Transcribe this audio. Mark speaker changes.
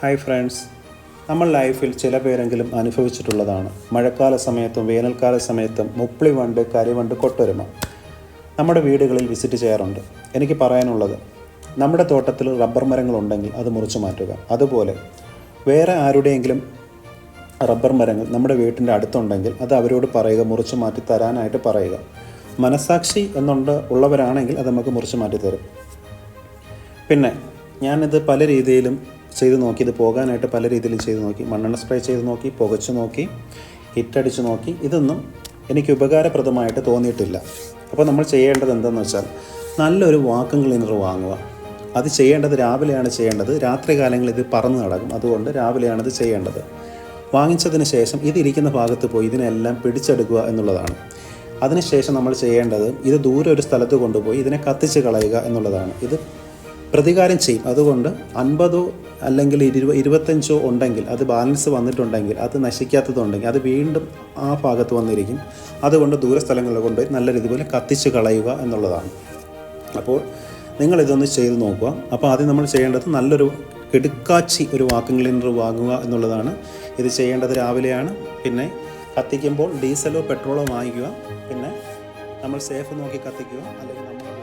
Speaker 1: Hi friends നമ്മൾ ലൈഫിൽ ചില പേരെങ്കിലും അനുഭവിച്ചിട്ടുള്ളതാണ്. മഴക്കാല സമയത്തും വേനൽക്കാല സമയത്തും മുപ്പിളി വണ്ട് കരിവണ്ട് കൊട്ടൊരുമ. നമ്മുടെ വീടുകളിൽ വിസിറ്റ് ചെയ്യാറുണ്ട്. എനിക്ക് പറയാനുള്ളത് നമ്മുടെ തോട്ടത്തിൽ റബ്ബർ മരങ്ങളുണ്ടെങ്കിൽ അത് മുറിച്ചു മാറ്റുക. അതുപോലെ വേറെ ആരുടെയെങ്കിലും റബ്ബർ മരങ്ങൾ നമ്മുടെ വീട്ടിന്റെ അടുത്തുണ്ടെങ്കിൽ അത് അവരോട് പറയുക മുറിച്ചു മാറ്റി തരാനായിട്ട് പറയുക. മനസാക്ഷി എന്നുണ്ട് ഉള്ളവരാണെങ്കിൽ അത് നമുക്ക് മുറിച്ചു മാറ്റി തരും. പിന്നെ ഞാനിത് പല രീതിയിലും ചെയ്ത് നോക്കി ഇത് പോകാനായിട്ട് പല രീതിയിലും ചെയ്ത് നോക്കി. മണ്ണെണ്ണ സ്പ്രേ ചെയ്ത് നോക്കി പുകച്ചു നോക്കി ഹിറ്റടിച്ച് നോക്കി. ഇതൊന്നും എനിക്ക് ഉപകാരപ്രദമായിട്ട് തോന്നിയിട്ടില്ല. അപ്പോൾ നമ്മൾ ചെയ്യേണ്ടത് എന്തെന്ന് വെച്ചാൽ നല്ലൊരു വാക്വം ക്ലീനർ വാങ്ങുക. അത് ചെയ്യേണ്ടത് രാവിലെയാണ് ചെയ്യേണ്ടത്. രാത്രി കാലങ്ങളിൽ ഇത് പറന്ന് നടക്കും. അതുകൊണ്ട് രാവിലെയാണ് ഇത് ചെയ്യേണ്ടത്. വാങ്ങിച്ചതിന് ശേഷം ഇതിരിക്കുന്ന ഭാഗത്ത് പോയി ഇതിനെല്ലാം പിടിച്ചെടുക്കുക എന്നുള്ളതാണ്. അതിനുശേഷം നമ്മൾ ചെയ്യേണ്ടത് ഇത് ദൂരെ ഒരു സ്ഥലത്ത് കൊണ്ടുപോയി ഇതിനെ കത്തിച്ച് കളയുക എന്നുള്ളതാണ്. ഇത് പ്രതികാരം ചെയ്യും. അതുകൊണ്ട് അൻപതോ അല്ലെങ്കിൽ ഇരുപ ഇരുപത്തഞ്ചോ ഉണ്ടെങ്കിൽ അത് ബാലൻസ് വന്നിട്ടുണ്ടെങ്കിൽ അത് നശിക്കാത്തതുണ്ടെങ്കിൽ അത് വീണ്ടും ആ ഭാഗത്ത് വന്നിരിക്കും. അതുകൊണ്ട് ദൂര സ്ഥലങ്ങളിൽ കൊണ്ടുപോയി നല്ല രീതിപോലെ കത്തിച്ച് കളയുക എന്നുള്ളതാണ്. അപ്പോൾ നിങ്ങൾ ഇതൊന്ന് ചെയ്ത് നോക്കുക. അപ്പോൾ ആദ്യം നമ്മൾ ചെയ്യേണ്ടത് നല്ലൊരു കിടുക്കാച്ചി ഒരു വാക്വം ക്ലീനർ വാങ്ങുക എന്നുള്ളതാണ്. ഇത് ചെയ്യേണ്ടത് രാവിലെയാണ്. പിന്നെ കത്തിക്കുമ്പോൾ ഡീസലോ പെട്രോളോ വാങ്ങിക്കുക. പിന്നെ നമ്മൾ സേഫ് നോക്കി കത്തിക്കുക. അല്ലെങ്കിൽ നമ്മൾ